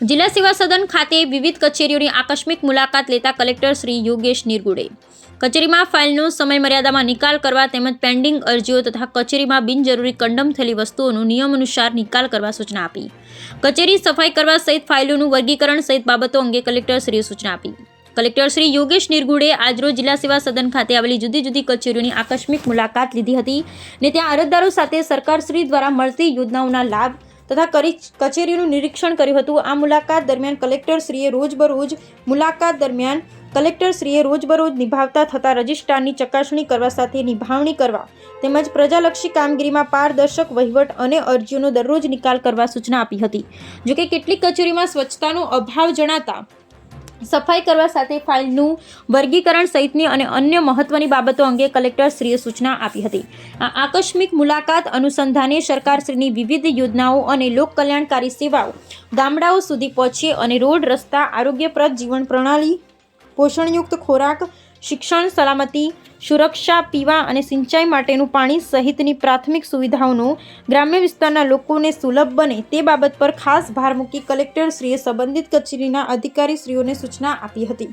જિલ્લા સેવા સદન ખાતે વિવિધ કચેરીઓની આકસ્મિક મુલાકાત લેતા કલેક્ટર શ્રી યોગેશ નિરગુડે. કચેરીમાં ફાઇલનો સમય મર્યાદામાં નિકાલ કરવા તેમજ પેન્ડિંગ અરજીઓ તથા કચેરીમાં બિનજરૂરી કંડમ થયેલી વસ્તુઓનો નિયમ અનુસાર નિકાલ કરવા સૂચના આપી. કચેરી સફાઈ કરવા સહિત ફાઇલોનું વર્ગીકરણ સહિત બાબતો અંગે કલેક્ટરશ્રીએ સૂચના આપી. કલેક્ટર શ્રી યોગેશ નિરગુડે આજરોજ જિલ્લા સેવા સદન ખાતે આવેલી જુદી જુદી કચેરીઓની આકસ્મિક મુલાકાત લીધી હતી ને ત્યાં અરજદારો સાથે સરકારશ્રી દ્વારા મળતી યોજનાઓના લાભ તથા કરી કચેરીનું નિરીક્ષણ કર્યું હતું. આ મુલાકાત દરમિયાન કલેક્ટરશ્રીએ રોજબરોજ મુલાકાત દરમિયાન કલેક્ટરશ્રીએ રોજબરોજ નિભાવતા થતા રજિસ્ટ્રારની ચકાસણી કરવા સાથે નિભાવણી કરવા તેમજ પ્રજાલક્ષી કામગીરીમાં પારદર્શક વહીવટ અને અરજીઓનો દરરોજ નિકાલ કરવા સૂચના આપી હતી. જોકે કેટલીક કચેરીમાં સ્વચ્છતાનો અભાવ જણાતા સફાઈ કરવા સાથે ફાઇલનું વર્ગીકરણ સહિતની અને અન્ય મહત્વની બાબતો અંગે કલેક્ટરશ્રીએ સૂચના આપી હતી. આ આકસ્મિક મુલાકાત અનુસંધાને સરકારશ્રીની વિવિધ યોજનાઓ અને લોક કલ્યાણકારી સેવાઓ ગામડાઓ સુધી પહોંચે અને રોડ રસ્તા, આરોગ્યપ્રદ જીવન પ્રણાલી, પોષણયુક્ત ખોરાક શિક્ષણ, સલામતી, સુરક્ષા, પીવા અને સિંચાઈ માટેનું પાણી સહિતની પ્રાથમિક સુવિધાઓનો ગ્રામ્ય વિસ્તારના લોકોને સુલભ બને તે બાબત પર ખાસ ભાર મૂકી કલેક્ટરશ્રીએ સંબંધિત કચેરીના અધિકારીશ્રીઓને સૂચના આપી હતી.